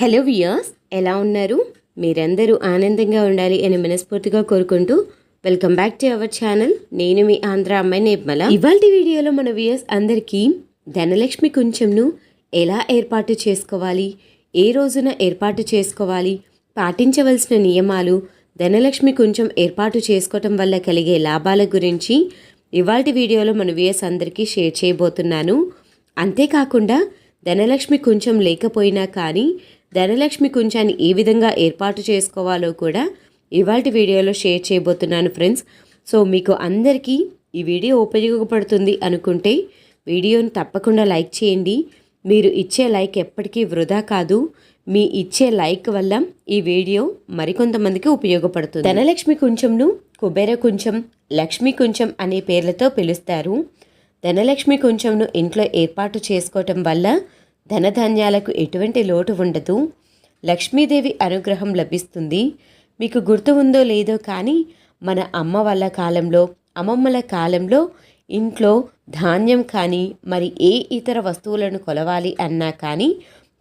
Hello viewers ఎలా ఉన్నారు? మీరందరూ ఆనందంగా ఉండాలి అని మనస్ఫూర్తిగా కోరుకుంటూ welcome back to our channel. నేను మీ ఆంధ్ర అమ్మాయి నిర్మల. ఇవాళ వీడియోలో మన వియర్స్ అందరికీ ధనలక్ష్మి కుంచెంను ఎలా ఏర్పాటు చేసుకోవాలి? ఏ రోజున ఏర్పాటు చేసుకోవాలి? పాటించవలసిన నియమాలు ధనలక్ష్మి కొంచెం ఏర్పాటు చేసుకోవటం వల్ల కలిగే లాభాల గురించి ఇవాళ వీడియోలో మన వియర్స్ అందరికీ షేర్ చేయబోతున్నాను. అంతేకాకుండా ధనలక్ష్మి కొంచెం లేకపోయినా కానీ ధనలక్ష్మి కొంచాన్ని ఏ విధంగా ఏర్పాటు చేసుకోవాలో కూడా ఇవాటి వీడియోలో షేర్ చేయబోతున్నాను ఫ్రెండ్స్. సో మీకు అందరికీ ఈ వీడియో ఉపయోగపడుతుంది అనుకుంటే వీడియోను తప్పకుండా లైక్ చేయండి. మీరు ఇచ్చే లైక్ ఎప్పటికీ వృధా కాదు. మీ ఇచ్చే లైక్ వల్ల ఈ వీడియో మరికొంతమందికి ఉపయోగపడుతుంది. ధనలక్ష్మి కుంచంను కుబేర కుంచం లక్ష్మీ కుంచం అనే పేర్లతో పిలుస్తారు. ధనలక్ష్మి కుంచంను ఇంట్లో ఏర్పాటు చేసుకోవటం వల్ల ధనధాన్యాలకు ఎటువంటి లోటు ఉండదు. లక్ష్మీదేవి అనుగ్రహం లభిస్తుంది. మీకు గుర్తు ఉందో లేదో కానీ మన అమ్మ వాళ్ళ కాలంలో అమ్మమ్మల కాలంలో ఇంట్లో ధాన్యం కానీ మరి ఏ ఇతర వస్తువులను కొలవాలి అన్నా కానీ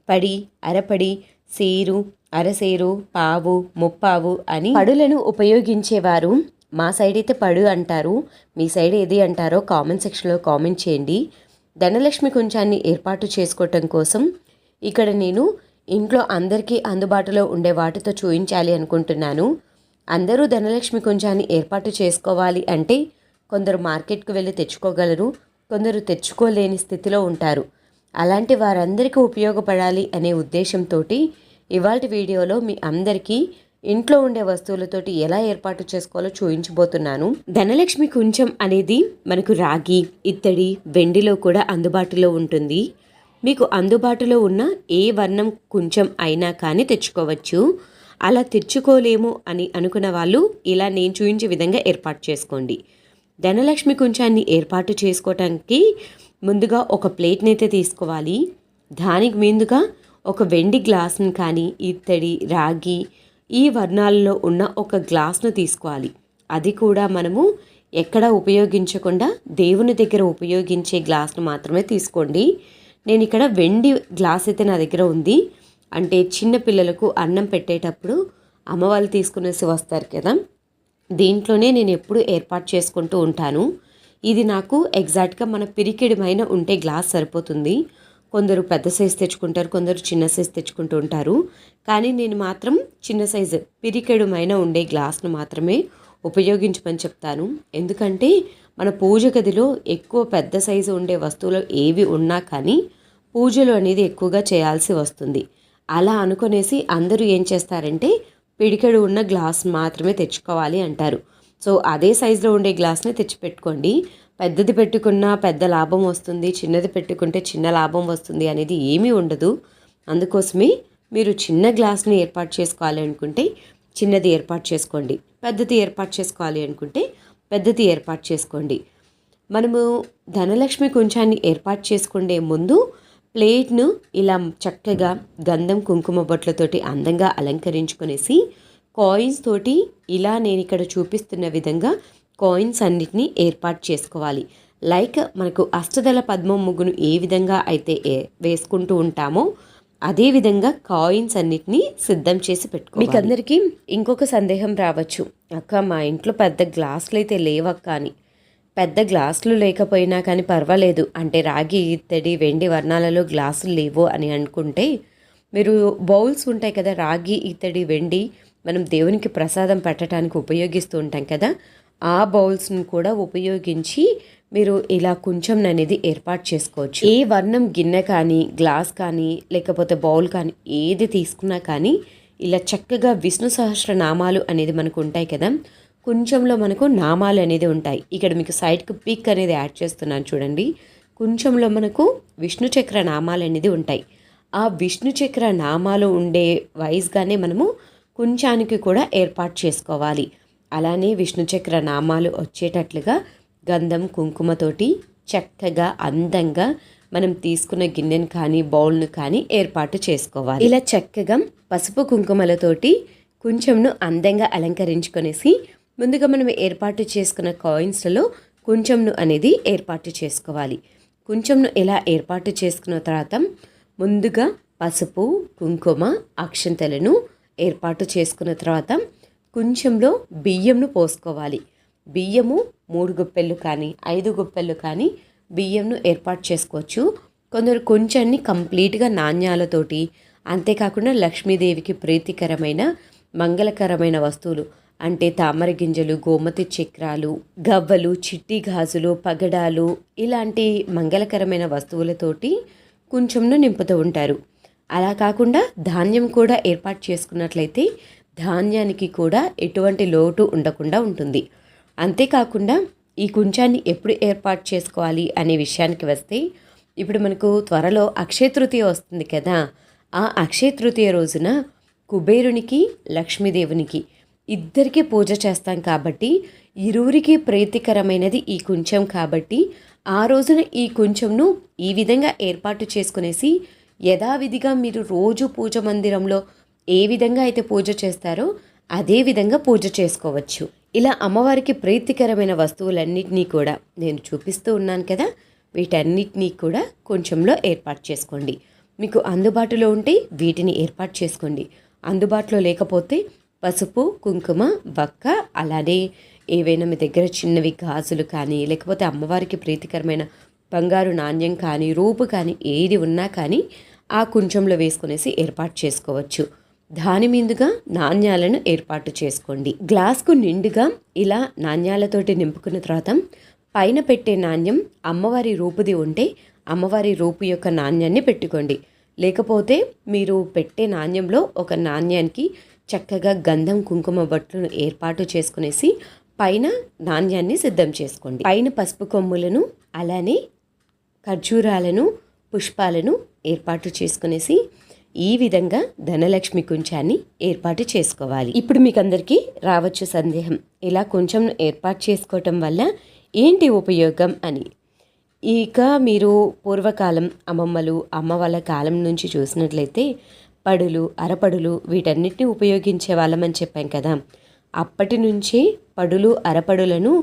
పడి అరపడి సేరు అరసేరు పావు ముప్పావు అని పడులను ఉపయోగించేవారు. మా సైడ్ అయితే పడు అంటారు. మీ సైడ్ ఏది అంటారో కామెంట్ సెక్షన్లో కామెంట్ చేయండి. ధనలక్ష్మి కుంచాన్ని ఏర్పాటు చేసుకోవటం కోసం ఇక్కడ నేను ఇంట్లో అందరికీ అందుబాటులో ఉండే వాటితో చూయించాలి అనుకుంటున్నాను. అందరూ ధనలక్ష్మి కుంచాన్ని ఏర్పాటు చేసుకోవాలి అంటే కొందరు మార్కెట్కు వెళ్ళి తెచ్చుకోగలరు కొందరు తెచ్చుకోలేని స్థితిలో ఉంటారు. అలాంటి వారందరికీ ఉపయోగపడాలి అనే ఉద్దేశంతో ఇవాళ వీడియోలో మీ అందరికీ ఇంట్లో ఉండే వస్తువులతోటి ఎలా ఏర్పాటు చేసుకోవాలో చూపించబోతున్నాను ధనలక్ష్మి కుంచం అనేది మనకు రాగి ఇత్తడి వెండిలో కూడా అందుబాటులో ఉంటుంది. మీకు అందుబాటులో ఉన్న ఏ వర్ణం కొంచెం అయినా కానీ తెచ్చుకోవచ్చు. అలా తెచ్చుకోలేము అని అనుకున్న వాళ్ళు ఇలా నేను చూపించే విధంగా ఏర్పాటు చేసుకోండి. ధనలక్ష్మి కుంచాన్ని ఏర్పాటు చేసుకోవటానికి ముందుగా ఒక ప్లేట్ని అయితే తీసుకోవాలి. దానికి ముందుగా ఒక వెండి గ్లాస్ని కానీ ఇత్తడి రాగి ఈ వర్ణాలలో ఉన్న ఒక గ్లాస్ను తీసుకోవాలి. అది కూడా మనము ఎక్కడ ఉపయోగించకుండా దేవుని దగ్గర ఉపయోగించే గ్లాస్ను మాత్రమే తీసుకోండి. నేను ఇక్కడ వెండి గ్లాస్ అయితే నా దగ్గర ఉంది. అంటే చిన్న పిల్లలకు అన్నం పెట్టేటప్పుడు అమ్మవాళ్ళు తీసుకునేసి వస్తారు కదా. దీంట్లోనే నేను ఎప్పుడు ఏర్పాటు చేసుకుంటూ ఉంటాను. ఇది నాకు ఎగ్జాక్ట్గా మన పిరికిడిమైన ఉంటే గ్లాస్ సరిపోతుంది. కొందరు పెద్ద సైజు తెచ్చుకుంటారు కొందరు చిన్న సైజు తెచ్చుకుంటూ ఉంటారు. కానీ నేను మాత్రం చిన్న సైజు పిరికెడుమైన ఉండే గ్లాస్ను మాత్రమే ఉపయోగించమని చెప్తాను. ఎందుకంటే మన పూజ గదిలో ఎక్కువ పెద్ద సైజు ఉండే వస్తువులు ఏవి ఉన్నా కానీ పూజలు అనేది ఎక్కువగా చేయాల్సి వస్తుంది. అలా అనుకునేసి అందరూ ఏం చేస్తారంటే పిడికెడు ఉన్న గ్లాస్ మాత్రమే తెచ్చుకోవాలి అంటారు. సో అదే సైజులో ఉండే గ్లాస్ని తెచ్చిపెట్టుకోండి. పెద్దది పెట్టుకున్నా పెద్ద లాభం వస్తుంది చిన్నది పెట్టుకుంటే చిన్న లాభం వస్తుంది అనేది ఏమీ ఉండదు. అందుకోసమే మీరు చిన్న గ్లాస్ని ఏర్పాటు చేసుకోవాలి అనుకుంటే చిన్నది ఏర్పాటు చేసుకోండి పెద్దది ఏర్పాటు చేసుకోవాలి అనుకుంటే పెద్దది ఏర్పాటు చేసుకోండి. మనము ధనలక్ష్మి కొంచాన్ని ఏర్పాటు చేసుకునే ముందు ప్లేట్ను ఇలా చక్కగా గంధం కుంకుమ బొట్లతోటి అందంగా అలంకరించుకునేసి కాయిన్స్ తోటి ఇలా నేను ఇక్కడ చూపిస్తున్న విధంగా కాయిన్స్ అన్నిటినీ ఏర్పాటు చేసుకోవాలి. లైక్ మనకు అష్టదళ పద్మం ముగ్గును ఏ విధంగా అయితే వేసుకుంటూ ఉంటామో అదే విధంగా కాయిన్స్ అన్నిటినీ సిద్ధం చేసి పెట్టుకో మీకు అందరికీ ఇంకొక సందేహం రావచ్చు. అక్క మా ఇంట్లో పెద్ద గ్లాసులు అయితే లేవక్క అని. పెద్ద గ్లాసులు లేకపోయినా కానీ పర్వాలేదు. అంటే రాగి ఇత్తడి వెండి వర్ణాలలో గ్లాసులు లేవు అని అనుకుంటే మీరు బౌల్స్ ఉంటాయి కదా రాగి ఇత్తడి వెండి మనం దేవునికి ప్రసాదం పెట్టడానికి ఉపయోగిస్తూ ఉంటాం కదా ఆ బౌల్స్ను కూడా ఉపయోగించి మీరు ఇలా కొంచెం అనేది ఏర్పాటు చేసుకోవచ్చు. ఏ వర్ణం గిన్నె కానీ గ్లాస్ కానీ లేకపోతే బౌల్ కానీ ఏది తీసుకున్నా కానీ ఇలా చక్కగా విష్ణు సహస్ర నామాలు అనేది మనకు ఉంటాయి కదా. కొంచెంలో మనకు నామాలు అనేది ఉంటాయి. ఇక్కడ మీకు సైడ్కి పిక్ అనేది యాడ్ చేస్తున్నాను చూడండి. కొంచెంలో మనకు విష్ణు చక్ర నామాలు అనేది ఉంటాయి. ఆ విష్ణు చక్ర నామాలు ఉండే వైజ్గానే మనము కొంచానికి కూడా ఏర్పాటు చేసుకోవాలి. అలానే విష్ణుచక్ర నామాలు వచ్చేటట్లుగా గంధం కుంకుమతోటి చక్కగా అందంగా మనం తీసుకున్న గిన్నెను కానీ బౌల్ను కానీ ఏర్పాటు చేసుకోవాలి. ఇలా చక్కగా పసుపు కుంకుమలతోటి కొంచెంను అందంగా అలంకరించుకొనేసి ముందుగా మనం ఏర్పాటు చేసుకున్న కాయిన్స్లలో కొంచెంను అనేది ఏర్పాటు చేసుకోవాలి. కొంచెంను ఇలా ఏర్పాటు చేసుకున్న తర్వాత ముందుగా పసుపు కుంకుమ అక్షంతలను ఏర్పాటు చేసుకున్న తర్వాత కొంచెంలో బియ్యంను పోసుకోవాలి. బియ్యము మూడు గుప్పెళ్ళు కానీ ఐదు గుప్పెళ్ళు కానీ బియ్యంను ఏర్పాటు చేసుకోవచ్చు. కొందరు కొంచెంని కంప్లీట్గా నాణ్యాలతోటి అంతేకాకుండా లక్ష్మీదేవికి ప్రీతికరమైన మంగళకరమైన వస్తువులు అంటే తామర గింజలు గోమతి చక్రాలు గవ్వలు చిట్టి గాజులు పగడాలు ఇలాంటి మంగళకరమైన వస్తువులతోటి కొంచెంను నింపుతూ ఉంటారు. అలా కాకుండా ధాన్యం కూడా ఏర్పాటు చేసుకున్నట్లయితే ధాన్యానికి కూడా ఎటువంటి లోటు ఉండకుండా ఉంటుంది. అంతేకాకుండా ఈ కుంచాన్ని ఎప్పుడు ఏర్పాటు చేసుకోవాలి అనే విషయానికి వస్తే ఇప్పుడు మనకు త్వరలో అక్షయ తృతీయ వస్తుంది కదా ఆ అక్షయ తృతీయ రోజున కుబేరునికి లక్ష్మీదేవునికి ఇద్దరికీ పూజ చేస్తాం కాబట్టి ఇరువురికి ప్రీతికరమైనది ఈ కుంచం కాబట్టి ఆ రోజున ఈ కుంచంను ఈ విధంగా ఏర్పాటు చేసుకునేసి యథావిధిగా మీరు రోజు పూజ మందిరంలో ఏ విధంగా అయితే పూజ చేస్తారో అదే విధంగా పూజ చేసుకోవచ్చు. ఇలా అమ్మవారికి ప్రీతికరమైన వస్తువులన్నింటినీ కూడా నేను చూపిస్తూ ఉన్నాను కదా వీటన్నిటినీ కూడా కొంచెంలో ఏర్పాటు చేసుకోండి. మీకు అందుబాటులో ఉంటే వీటిని ఏర్పాటు చేసుకోండి. అందుబాటులో లేకపోతే పసుపు కుంకుమ బక్క అలానే ఏవైనా మీ దగ్గర చిన్నవి గాజులు కానీ లేకపోతే అమ్మవారికి ప్రీతికరమైన బంగారు నాణ్యం కానీ రూపు కానీ ఏది ఉన్నా కానీ ఆ కుంచంలో వేసుకునేసి ఏర్పాటు చేసుకోవచ్చు. దాని మీదుగా నాణ్యాలను ఏర్పాటు చేసుకోండి. గ్లాస్కు నిండుగా ఇలా నాణ్యాలతోటి నింపుకున్న తర్వాత పైన పెట్టే నాణ్యం అమ్మవారి రూపుది ఉంటే అమ్మవారి రూపు యొక్క నాణ్యాన్ని పెట్టుకోండి. లేకపోతే మీరు పెట్టే నాణ్యంలో ఒక నాణ్యానికి చక్కగా గంధం కుంకుమ బొట్లను ఏర్పాటు చేసుకునేసి పైన నాణ్యాన్ని సిద్ధం చేసుకోండి. పైన పసుపు కొమ్ములను అలానే ఖర్జూరాలను పుష్పాలను ఏర్పాటు చేసుకునేసి ఈ విధంగా ధనలక్ష్మి కుంచాన్ని ఏర్పాటు చేసుకోవాలి. ఇప్పుడు మీకు అందరికీ రావచ్చు సందేహం. ఇలా కొంచెం ఏర్పాటు చేసుకోవటం వల్ల ఏంటి ఉపయోగం అని. ఇక మీరు పూర్వకాలం అమ్మమ్మలు అమ్మ వాళ్ళ కాలం నుంచి చూసినట్లయితే పడులు అరపడులు వీటన్నిటిని ఉపయోగించే వాళ్ళమని చెప్పాం కదా. అప్పటి నుంచి పడులు అరపడులను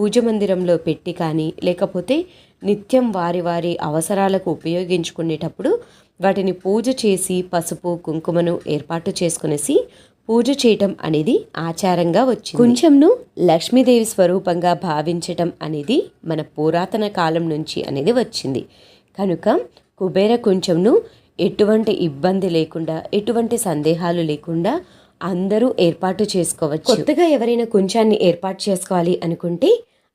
పూజ మందిరంలో పెట్టి కానీ లేకపోతే నిత్యం వారి వారి అవసరాలకు ఉపయోగించుకునేటప్పుడు వాటిని పూజ చేసి పసుపు కుంకుమను ఏర్పాటు చేసుకునేసి పూజ చేయటం అనేది ఆచారంగా వచ్చింది. కొంచెంను లక్ష్మీదేవి స్వరూపంగా భావించటం అనేది మన పురాతన కాలం నుంచి అనేది వచ్చింది. కనుక కుబేర కొంచెంను ఎటువంటి ఇబ్బంది లేకుండా ఎటువంటి సందేహాలు లేకుండా అందరూ ఏర్పాటు చేసుకోవచ్చు. కొత్తగా ఎవరైనా కొంచాన్ని ఏర్పాటు చేసుకోవాలి అనుకుంటే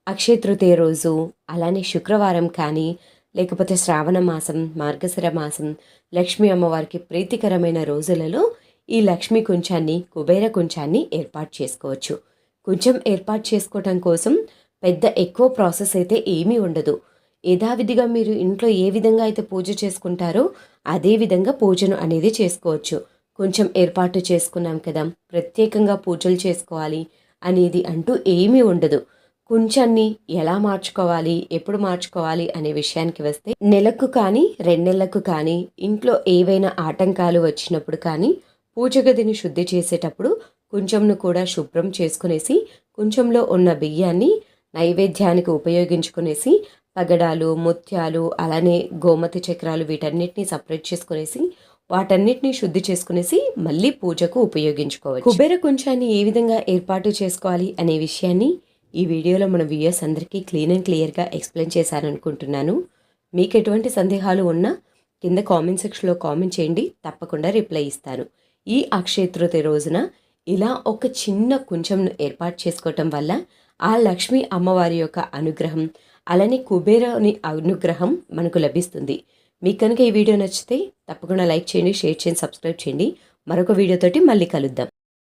అక్షయ తృతీయ రోజు అలానే శుక్రవారం కానీ లేకపోతే శ్రావణ మాసం మార్గశిర మాసం లక్ష్మీ అమ్మవారికి ప్రీతికరమైన రోజులలో ఈ లక్ష్మీ కుంచాన్ని కుబేర కుంచాన్ని ఏర్పాటు చేసుకోవచ్చు. కొంచెం ఏర్పాటు చేసుకోవటం కోసం పెద్ద ఎక్కువ ప్రాసెస్ అయితే ఏమీ ఉండదు. యథావిధిగా మీరు ఇంట్లో ఏ విధంగా అయితే పూజ చేసుకుంటారో అదే విధంగా పూజను అనేది చేసుకోవచ్చు. కొంచెం ఏర్పాటు చేసుకున్నాం కదా ప్రత్యేకంగా పూజలు చేసుకోవాలి అనేది అంటూ ఏమీ ఉండదు. కుంచాన్ని ఎలా మార్చుకోవాలి ఎప్పుడు మార్చుకోవాలి అనే విషయానికి వస్తే నెలకు కానీ రెండెళ్ళకు కానీ ఇంట్లో ఏవైనా ఆటంకాలు వచ్చినప్పుడు కానీ పూజ గదిని శుద్ధి చేసేటప్పుడు కొంచెంను కూడా శుభ్రం చేసుకునేసి కొంచెంలో ఉన్న బియ్యాన్ని నైవేద్యానికి ఉపయోగించుకునేసి పగడాలు ముత్యాలు అలానే గోమతి చక్రాలు వీటన్నిటిని సపరేట్ చేసుకునేసి వాటన్నిటిని శుద్ధి చేసుకునేసి మళ్ళీ పూజకు ఉపయోగించుకోవచ్చు. కుబేర కుంచాన్ని ఏ విధంగా ఏర్పాటు చేసుకోవాలి అనే విషయాన్ని ఈ వీడియోలో మన వ్యూయర్స్ అందరికీ క్లీన్ అండ్ క్లియర్గా ఎక్స్ప్లెయిన్ చేశారనుకుంటున్నాను. మీకు ఎటువంటి సందేహాలు ఉన్నా కింద కామెంట్ సెక్షన్లో కామెంట్ చేయండి తప్పకుండా రిప్లై ఇస్తాను. ఈ అక్షయ రోజున ఇలా ఒక చిన్న కొంచెంను ఏర్పాటు చేసుకోవటం వల్ల ఆ లక్ష్మీ అమ్మవారి యొక్క అనుగ్రహం అలానే కుబేరని అనుగ్రహం మనకు లభిస్తుంది. మీకు కనుక ఈ వీడియో నచ్చితే తప్పకుండా లైక్ చేయండి షేర్ చేయండి సబ్స్క్రైబ్ చేయండి. మరొక వీడియోతోటి మళ్ళీ కలుద్దాం.